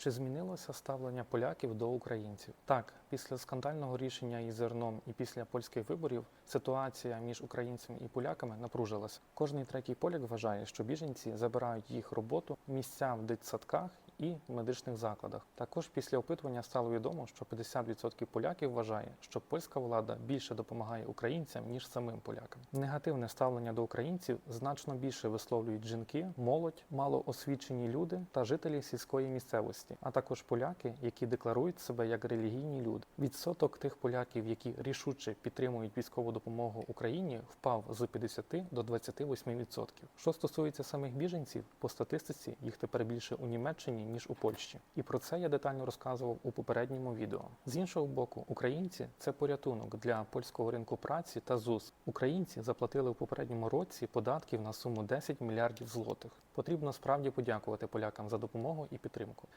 Чи змінилося ставлення поляків до українців? Так, після скандального рішення із зерном і після польських виборів ситуація між українцями і поляками напружилася. Кожний третій поляк вважає, що біженці забирають їх роботу, місця в дитсадках і медичних закладах. Також після опитування стало відомо, що 50% поляків вважає, що польська влада більше допомагає українцям ніж самим полякам. Негативне ставлення до українців значно більше висловлюють жінки, молодь, малоосвічені люди та жителі сільської місцевості, а також поляки, які декларують себе як релігійні люди. Відсоток тих поляків, які рішуче підтримують військову допомогу Україні, впав з 50 до 28%. Що стосується самих біженців, по статистиці їх тепер більше у Німеччині ніж у Польщі. І про це я детально розказував у попередньому відео. З іншого боку, українці це порятунок для польського ринку праці та ЗУС. Українці заплатили у попередньому році податків на суму 10 мільярдів злотих. Потрібно справді подякувати полякам за допомогу і підтримку.